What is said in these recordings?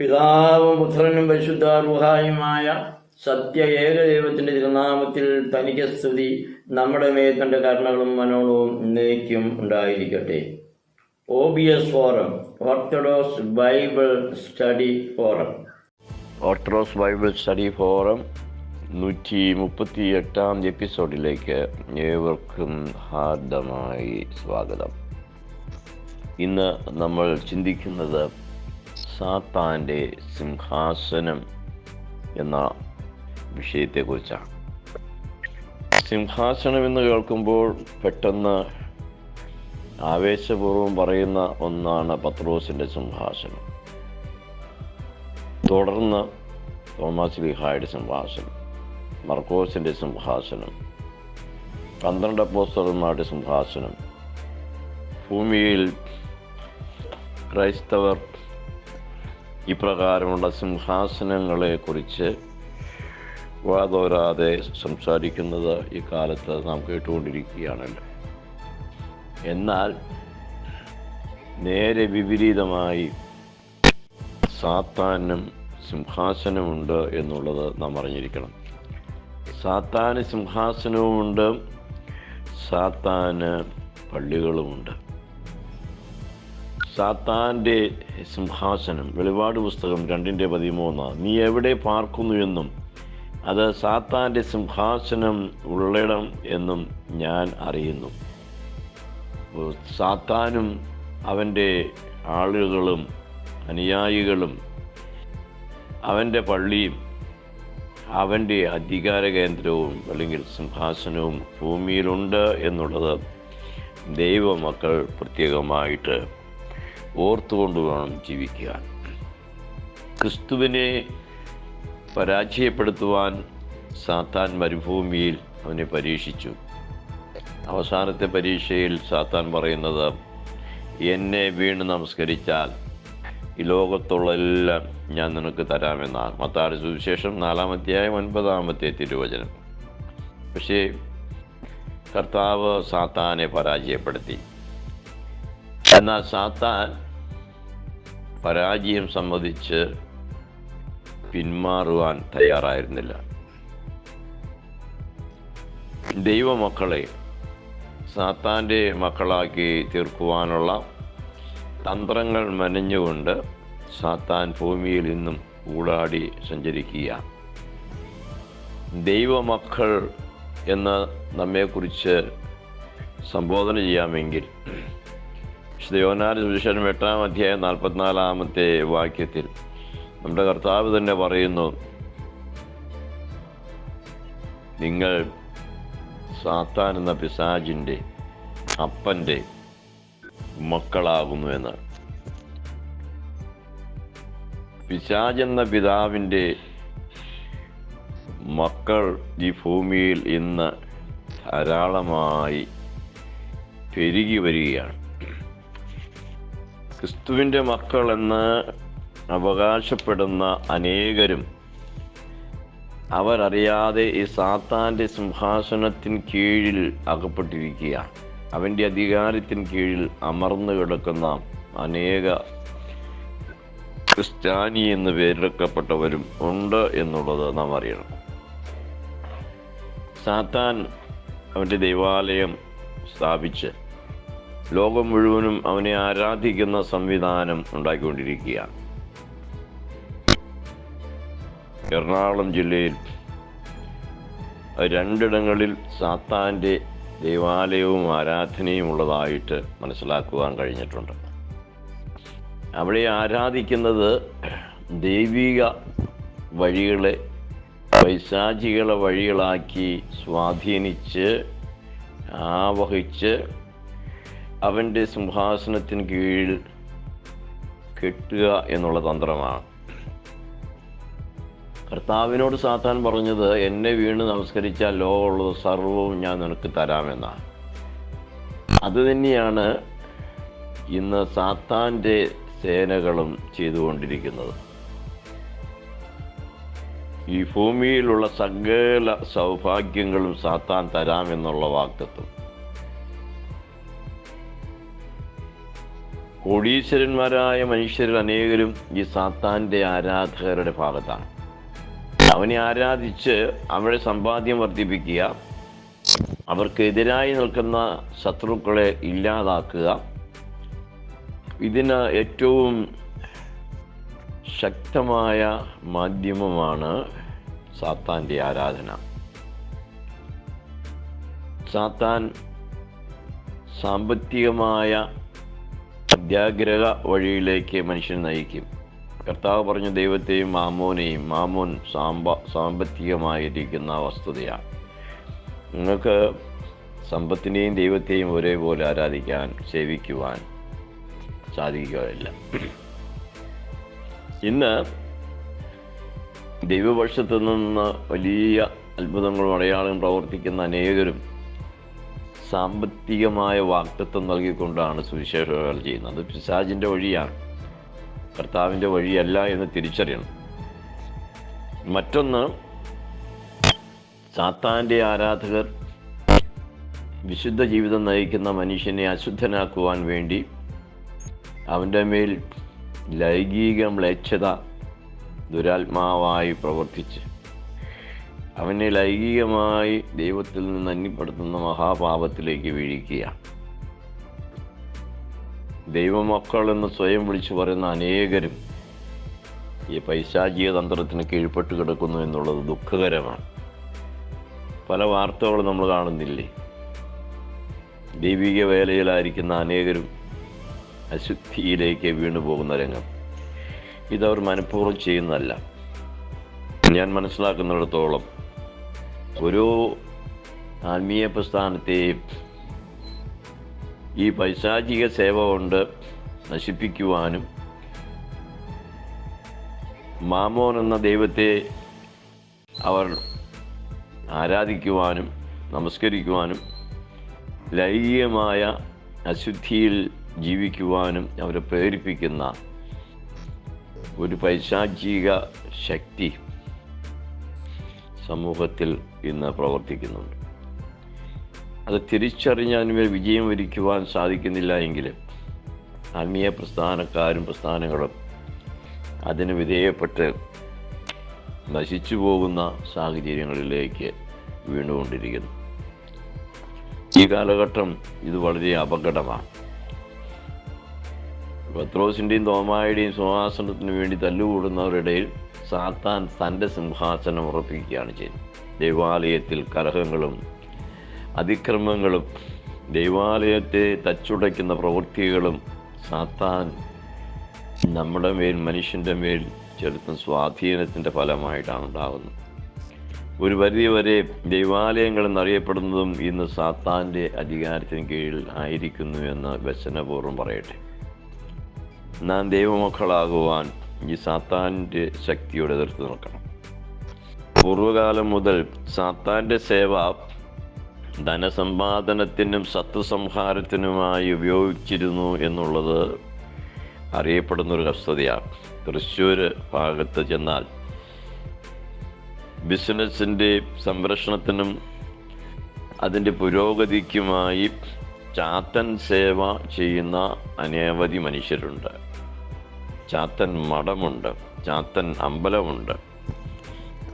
പിതാവും പുത്രനും പരിശുദ്ധ റുഹായുമായ സത്യ ഏകദൈവത്തിന്റെ തിരുനാമത്തിൽ തനിക്ക് സ്തുതി. നമ്മുടെ മേൽ കരുണകളും മനോളവും നീക്കും ഉണ്ടായിരിക്കട്ടെ. O B S forum orthodox Bible study forum orthodox Bible study forum നൂറ്റി മുപ്പത്തി എട്ടാം എപ്പിസോഡിലേക്ക് ഏവർക്കും ഹാർദമായി സ്വാഗതം. ഇന്ന് നമ്മൾ ചിന്തിക്കുന്നത് സാത്താന്റെ സിംഹാസനം എന്ന വിഷയത്തെക്കുറിച്ചാണ്. സിംഹാസനം എന്ന് കേൾക്കുമ്പോൾ പെട്ടെന്ന് ആവേശപൂർവം പറയുന്ന ഒന്നാണ് പത്രോസിന്റെ സിംഹാസനം. തുടർന്ന് തോമസ് ലിഹായുടെ സിംഹാസനം മർക്കോസിന്റെ സിംഹാസനം പന്ത്രണ്ട് അപ്പോസ്തലന്മാരുടെ സിംഹാസനം ഭൂമിയിൽ ക്രൈസ്തവർ ഇപ്രകാരമുള്ള സിംഹാസനങ്ങളെക്കുറിച്ച് വാതോരാതെ സംസാരിക്കുന്നത് ഈ കാലത്ത് നാം കേട്ടുകൊണ്ടിരിക്കുകയാണല്ലോ. എന്നാൽ നേരെ വിപരീതമായി സാത്താനും സിംഹാസനമുണ്ട് എന്നുള്ളത് നാം അറിഞ്ഞിരിക്കണം. സാത്താന് സിംഹാസനവുമുണ്ട് സാത്താന് പള്ളികളുമുണ്ട്. സാത്താന്റെ സിംഹാസനം വെളിപാട് പുസ്തകം രണ്ടിന്റെ പതിമൂന്ന്. നീ എവിടെ പാർക്കുന്നു എന്നും അത് സാത്താന്റെ സിംഹാസനം ഉള്ളിടം എന്നും ഞാൻ അറിയുന്നു. സാത്താനും അവന്റെ ആളുകളും അനുയായികളും അവന്റെ പള്ളിയും അവന്റെ അധികാര കേന്ദ്രവും അല്ലെങ്കിൽ സിംഹാസനവും ഭൂമിയിലുണ്ട് എന്നുള്ളത് ദൈവമക്കൾ പ്രത്യേകമായിട്ട് ഓർത്തുകൊണ്ട് വേണം ജീവിക്കാൻ. ക്രിസ്തുവിനെ പരാജയപ്പെടുത്തുവാൻ സാത്താൻ മരുഭൂമിയിൽ അവനെ പരീക്ഷിച്ചു. അവസാനത്തെ പരീക്ഷയിൽ സാത്താൻ പറയുന്നത് എന്നെ വീണ് നമസ്കരിച്ചാൽ ഈ ലോകത്തുള്ളതെല്ലാം ഞാൻ നിനക്ക് തരാമെന്നാണ്. മത്താട് സുവിശേഷം നാലാമധ്യായം ഒൻപതാമത്തെ തിരുവചനം. പക്ഷേ കർത്താവ് സാത്താനെ പരാജയപ്പെടുത്തി. എന്നാൽ സാത്താൻ പരാജയം സംബന്ധിച്ച് പിന്മാറുവാൻ തയ്യാറായിരുന്നില്ല. ദൈവമക്കളെ സാത്താന്റെ മക്കളാക്കി തീർക്കുവാനുള്ള തന്ത്രങ്ങൾ മെനഞ്ഞുകൊണ്ട് സാത്താൻ ഭൂമിയിൽ നിന്നും ഊടാടി സഞ്ചരിക്കുക. ദൈവമക്കൾ എന്ന് നമ്മെക്കുറിച്ച് സംബോധന ചെയ്യാമെങ്കിൽ വിശുദ്ധയോനാല് സുവിശേഷം എട്ടാം അധ്യായം നാൽപ്പത്തിനാലാമത്തെ വാക്യത്തിൽ നമ്മുടെ കർത്താവ് തന്നെ പറയുന്നു നിങ്ങൾ സാത്താൻ എന്ന പിസാജിന്റെ അപ്പന്റെ മക്കളാകുന്നു എന്ന്. പിശാജ് എന്ന പിതാവിന്റെ മക്കൾ ഈ ഭൂമിയിൽ ഇന്ന് ധാരാളമായി പെരുകി വരികയാണ്. ക്രിസ്തുവിന്റെ മക്കളെന്ന് അവകാശപ്പെടുന്ന അനേകരും അവരറിയാതെ ഈ സാത്താന്റെ സിംഹാസനത്തിന് കീഴിൽ അകപ്പെട്ടിരിക്കുകയാണ്. അവന്റെ അധികാരത്തിന് കീഴിൽ അമർന്നു കിടക്കുന്ന അനേക ക്രിസ്ത്യാനി എന്ന് പേരെടുക്കപ്പെട്ടവരും ഉണ്ട് എന്നുള്ളത് നാം അറിയണം. സാത്താൻ അവന്റെ ദൈവാലയം സ്ഥാപിച്ച് ലോകം മുഴുവനും അവനെ ആരാധിക്കുന്ന സംവിധാനം ഉണ്ടാക്കിക്കൊണ്ടിരിക്കുകയാണ്. എറണാകുളം ജില്ലയിൽ രണ്ടിടങ്ങളിൽ സാത്താന്റെ ദേവാലയവും ആരാധനയും ഉള്ളതായിട്ട് മനസ്സിലാക്കുവാൻ കഴിഞ്ഞിട്ടുണ്ട്. അവിടെ ആരാധിക്കുന്നത് ദൈവിക വഴികളെ പൈശാചികളെ വഴികളാക്കി സ്വാധീനിച്ച് ആവഹിച്ച് അവന്റെ സിംഹാസനത്തിന് കീഴിൽ കെട്ടുക എന്നുള്ള തന്ത്രമാണ്. കർത്താവിനോട് സാത്താൻ പറഞ്ഞത് എന്നെ വീണ് നമസ്കരിച്ചാൽ ലോകമുള്ളത് സർവവും ഞാൻ നിനക്ക് തരാമെന്നാണ്. അത് തന്നെയാണ് ഇന്ന് സാത്താന്റെ സേനകളും ചെയ്തുകൊണ്ടിരിക്കുന്നത്. ഈ ഭൂമിയിലുള്ള സകല സൗഭാഗ്യങ്ങളും സാത്താൻ തരാമെന്നുള്ള വാക്തത്വം കോടീശ്വരന്മാരായ മനുഷ്യരിൽ അനേകരും ഈ സാത്താന്റെ ആരാധകരുടെ ഭാഗത്താണ്. അവനെ ആരാധിച്ച് അവരുടെ സമ്പാദ്യം വർദ്ധിപ്പിക്കുക അവർക്കെതിരായി നിൽക്കുന്ന ശത്രുക്കളെ ഇല്ലാതാക്കുക ഇതിന് ഏറ്റവും ശക്തമായ മാധ്യമമാണ് സാത്താന്റെ ആരാധന. സാത്താൻ സാമ്പത്തികമായ അത്യാഗ്രഹ വഴിയിലേക്ക് മനുഷ്യനെ നയിക്കും. കർത്താവ് പറഞ്ഞ ദൈവത്തെയും മാമോനെയും മാമോൻ സാമ്പ സാമ്പത്തികമായിരിക്കുന്ന വസ്തുതയാണ്. നിങ്ങൾക്ക് സമ്പത്തിനെയും ദൈവത്തെയും ഒരേപോലെ ആരാധിക്കാൻ സേവിക്കുവാൻ സാധിക്കുകയില്ല. ഇന്ന് ദൈവപക്ഷത്തു നിന്ന് വലിയ അത്ഭുതങ്ങളും അടയാളം പ്രവർത്തിക്കുന്ന അനേകരും സാമ്പത്തികമായ വാക്തത്വം നൽകിക്കൊണ്ടാണ് സുവിശേഷകൾ ചെയ്യുന്നത്. പിശാജിന്റെ വഴിയാണ്. കർത്താവിന്റെ വഴിയല്ല എന്ന് തിരിച്ചറിയണം. മറ്റൊന്ന് സാത്താന്റെ ആരാധകർ വിശുദ്ധ ജീവിതം നയിക്കുന്ന മനുഷ്യനെ അശുദ്ധനാക്കുവാൻ വേണ്ടി അവന്റെ മേൽ ലൈംഗിക മ്ലേച്ഛത ദുരാത്മാവായി പ്രവർത്തിച്ച് അവനെ ലൈംഗികമായി ദൈവത്തിൽ നിന്ന് അന്യപ്പെടുത്തുന്ന മഹാപാപത്തിലേക്ക് വീഴിക്കുക ദൈവമക്കൾ എന്ന് സ്വയം വിളിച്ചു പറയുന്ന അനേകരും ഈ പൈശാചിക തന്ത്രത്തിന് കീഴ്പ്പെട്ട് കിടക്കുന്നു എന്നുള്ളത് ദുഃഖകരമാണ്. പല വാർത്തകളും നമ്മൾ കാണുന്നില്ലേ? ദൈവിക വേലയിലായിരിക്കുന്ന അനേകരും അശുദ്ധിയിലേക്ക് വീണു പോകുന്ന രംഗം. ഇതവർ മനഃപൂർവം ചെയ്യുന്നതല്ല. ഞാൻ മനസ്സിലാക്കുന്നിടത്തോളം ഓരോ ആത്മീയ പ്രസ്ഥാനത്തെയും ഈ പൈശാചിക സേവ കൊണ്ട് നശിപ്പിക്കുവാനും മാമോൻ എന്ന ദൈവത്തെ അവർ ആരാധിക്കുവാനും നമസ്കരിക്കുവാനും ലൈംഗികമായ അശുദ്ധിയിൽ ജീവിക്കുവാനും അവരെ പ്രേരിപ്പിക്കുന്ന ഒരു പൈശാചിക ശക്തി സമൂഹത്തിൽ ഇന്ന് പ്രവർത്തിക്കുന്നുണ്ട്. അത് തിരിച്ചറിഞ്ഞ് വിജയം വരിക്കുവാൻ സാധിക്കുന്നില്ല എങ്കിൽ ആത്മീയ പ്രസ്ഥാനക്കാരും പ്രസ്ഥാനങ്ങളും അതിന് വിധേയപ്പെട്ട് നശിച്ചു പോകുന്ന സാഹചര്യങ്ങളിലേക്ക് വീണുകൊണ്ടിരിക്കുന്നു. ഈ കാലഘട്ടം ഇത് വളരെ അപകടമാണ്. പത്രോസിന്റെയും തോമായുടെയും സിംഹാസനത്തിന് വേണ്ടി തല്ലുകൂടുന്നവരുടെ സാത്താൻ തന്റെ സിംഹാസനം ഉറപ്പിക്കുകയാണ് ചെയ്യുന്നത്. ദൈവാലയത്തിൽ കലഹങ്ങളും അതിക്രമങ്ങളും ദൈവാലയത്തെ തച്ചുടയ്ക്കുന്ന പ്രവൃത്തികളും സാത്താൻ നമ്മുടെ മേൽ മനുഷ്യന്റെ മേൽ ചെലുത്തുന്ന സ്വാധീനത്തിന്റെ ഫലമായിട്ടാണ് ഉണ്ടാകുന്നത്. ഒരു പരിധി വരെ ദൈവാലയങ്ങൾ എന്നറിയപ്പെടുന്നതും ഇന്ന് സാത്താന്റെ അധികാരത്തിന് കീഴിൽ ആയിരിക്കുന്നു എന്ന് വ്യസനപൂർവം പറയട്ടെ. നാം ദൈവമക്കളാകുവാൻ ഈ സാത്താന്റെ ശക്തിയോട് എതിർത്ത് നിൽക്കണം. പൂർവകാലം മുതൽ സാത്താന്റെ സേവ ധനസമ്പാദനത്തിനും സത്വസംഹാരത്തിനുമായി ഉപയോഗിച്ചിരുന്നു എന്നുള്ളത് അറിയപ്പെടുന്ന ഒരു വസ്തുതയാണ്. തൃശ്ശൂർ ഭാഗത്ത് ചെന്നാൽ ബിസിനസ്സിന്റെ സംരക്ഷണത്തിനും അതിന്റെ പുരോഗതിക്കുമായി ചാത്തൻ സേവ ചെയ്യുന്ന അനവധി മനുഷ്യരുണ്ട്. ചാത്തൻ മഠമുണ്ട് ചാത്തൻ അമ്പലമുണ്ട്.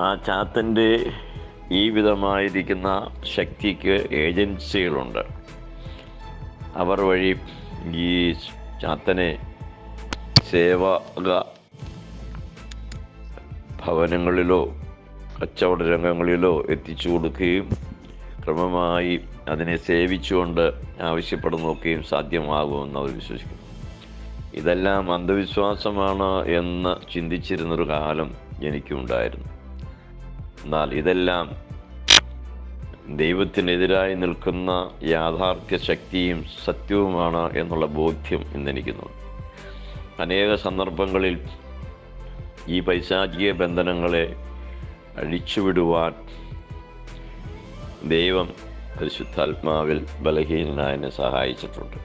ആ ചാത്തന്റെ ഈ വിധമായിരിക്കുന്ന ശക്തിക്ക് ഏജൻസികളുണ്ട്. അവർ വഴി ഈ ചാത്തനെ സേവക ഭവനങ്ങളിലോ കച്ചവട രംഗങ്ങളിലോ എത്തിച്ചു കൊടുക്കുകയും ക്രമമായി അതിനെ സേവിച്ചുകൊണ്ട് ആവശ്യപ്പെടുന്നൊക്കെയും സാധ്യമാകുമെന്ന് അവർ വിശ്വസിക്കുന്നു. ഇതെല്ലാം അന്ധവിശ്വാസമാണ് എന്ന് ചിന്തിച്ചിരുന്നൊരു കാലം എനിക്കുണ്ടായിരുന്നു. എന്നാൽ ഇതെല്ലാം ദൈവത്തിനെതിരായി നിൽക്കുന്ന യാഥാർത്ഥ്യ ശക്തിയും സത്യവുമാണ് എന്നുള്ള ബോധ്യം ഇന്നെനിക്കുന്നുണ്ട് അനേക സന്ദർഭങ്ങളിൽ ഈ പൈശാചിക ബന്ധനങ്ങളെ അഴിച്ചുവിടുവാൻ ദൈവം പരിശുദ്ധാത്മാവിൽ ബലഹീനനായനെ സഹായിച്ചിട്ടുണ്ട്.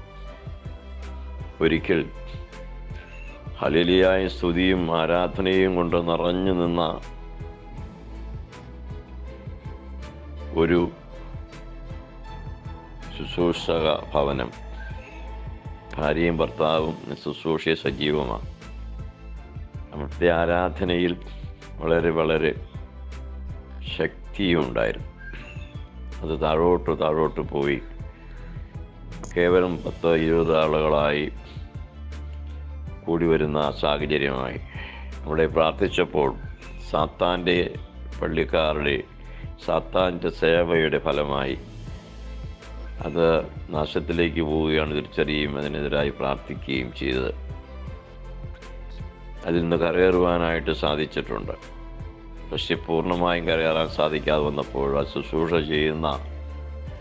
ഒരിക്കൽ ഹലിലിയായ സ്തുതിയും ആരാധനയും കൊണ്ട് നിറഞ്ഞു നിന്ന ഒരു ശുശ്രൂഷക ഭവനം. ഭാര്യയും ഭർത്താവും ശുശ്രൂഷയെ സജീവമാണ്. അവിടുത്തെ ആരാധനയിൽ വളരെ വളരെ ശക്തിയുണ്ടായിരുന്നു അത് താഴോട്ട് താഴോട്ട് പോയി. കേവലം പത്ത് ഇരുപത് ആളുകളായി കൂടി വരുന്ന സാഹചര്യമായി. അവിടെ പ്രാർത്ഥിച്ചപ്പോൾ സാത്താന്റെ പള്ളിക്കാരുടെ സാത്താന്റെ സേവയുടെ ഫലമായി അത് നാശത്തിലേക്ക് പോവുകയാണ് തിരിച്ചറിയുകയും അതിനെതിരായി പ്രാർത്ഥിക്കുകയും ചെയ്തത്. അതിൽ നിന്ന് കരയേറുവാനായിട്ട് സാധിച്ചിട്ടുണ്ട്. പക്ഷെ പൂർണമായും കരയേറാൻ സാധിക്കാതെ വന്നപ്പോൾ ആ ശുശ്രൂഷ ചെയ്യുന്ന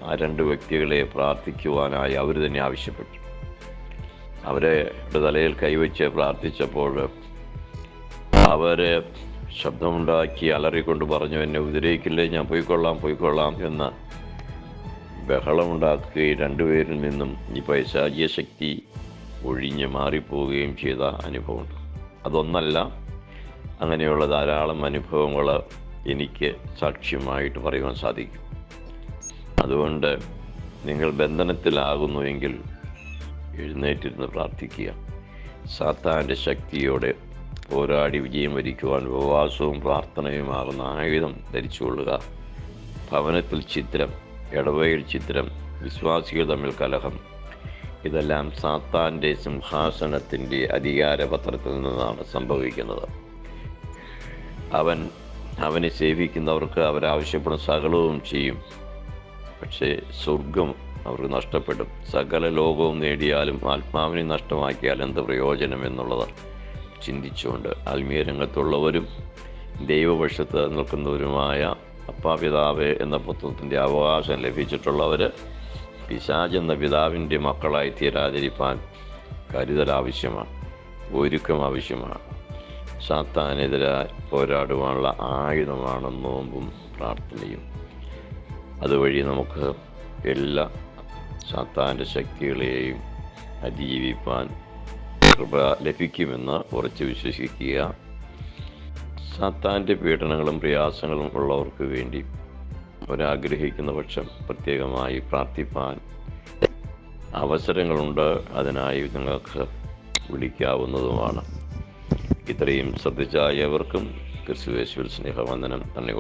ആ രണ്ട് വ്യക്തികളെ പ്രാർത്ഥിക്കുവാനായി അവർ തന്നെ ആവശ്യപ്പെട്ടു. അവരെ തലയിൽ കൈവച്ച് പ്രാർത്ഥിച്ചപ്പോൾ അവരെ ശബ്ദമുണ്ടാക്കി അലറിക്കൊണ്ട് പറഞ്ഞു എന്നെ ഉപദ്രവിക്കില്ലേ ഞാൻ പോയിക്കൊള്ളാം പോയിക്കൊള്ളാം എന്ന ബഹളമുണ്ടാക്കുകയും രണ്ടുപേരിൽ നിന്നും ഈ പൈശാചിക ശക്തി ഒഴിഞ്ഞ് മാറിപ്പോവുകയും ചെയ്ത അനുഭവമുണ്ട് അതൊന്നല്ല അങ്ങനെയുള്ള ധാരാളം അനുഭവങ്ങൾ എനിക്ക് സാക്ഷ്യമായിട്ട് പറയുവാൻ സാധിക്കും. അതുകൊണ്ട് നിങ്ങൾ ബന്ധനത്തിലാകുന്നുവെങ്കിൽ എഴുന്നേറ്റിരുന്ന് പ്രാർത്ഥിക്കുക. സാത്താന്റെ ശക്തിയോടെ പോരാടി വിജയം വരിക്കുവാൻ ഉപവാസവും പ്രാർത്ഥനയുമാകുന്ന ആയുധം ധരിച്ചുകൊള്ളുക. ഭവനത്തിൽ ചിത്രം ഇടവയിൽ ചിത്രം വിശ്വാസികൾ തമ്മിൽ കലഹം. ഇതെല്ലാം സാത്താന്റെ സിംഹാസനത്തിന്റെ അധികാരപത്രത്തിൽ നിന്നാണ് സംഭവിക്കുന്നത്. അവൻ അവനെ സേവിക്കുന്നവർക്ക് അവരാവശ്യപ്പെടുന്ന സകലവും ചെയ്യും. പക്ഷേ സ്വർഗം അവർക്ക് നഷ്ടപ്പെടും. സകല ലോകവും നേടിയാലും ആത്മാവിനെ നഷ്ടമാക്കിയാൽ എന്ത് പ്രയോജനം എന്നുള്ളത്? ചിന്തിച്ചുകൊണ്ട് ആത്മീയ രംഗത്തുള്ളവരും ദൈവപക്ഷത്ത് നിൽക്കുന്നവരുമായ അപ്പാപിതാവ് എന്ന പുത്രത്തിന്റെ അവകാശം ലഭിച്ചിട്ടുള്ളവർ പിശാജ് എന്ന പിതാവിന്റെ മക്കളായി തീരാതിരിപ്പാൻ കരുതൽ ആവശ്യമാണ് ഒരുക്കം ആവശ്യമാണ്. സാത്താനെതിരായി പോരാടുവാനുള്ള ആയുധമാണ് നോമ്പും പ്രാർത്ഥനയും. അതുവഴി നമുക്ക് എല്ലാ സാത്താന്റെ ശക്തികളെയും അതിജീവിപ്പാൻ കൃപ ലഭിക്കുമെന്ന് ഉറച്ചു വിശ്വസിക്കുക. സാത്താന്റെ പീഡനങ്ങളും പ്രയാസങ്ങളും ഉള്ളവർക്ക് വേണ്ടി അവരാഗ്രഹിക്കുന്ന പക്ഷം പ്രത്യേകമായി പ്രാർത്ഥിപ്പാൻ അവസരങ്ങളുണ്ട്. അതിനായി നിങ്ങൾക്ക് വിളിക്കാവുന്നതുമാണ്. ഇത്രയും ശ്രദ്ധിച്ചായവർക്കും ക്രിസ്തുവേശ്വൽ സ്നേഹവന്ദനം. നന്ദി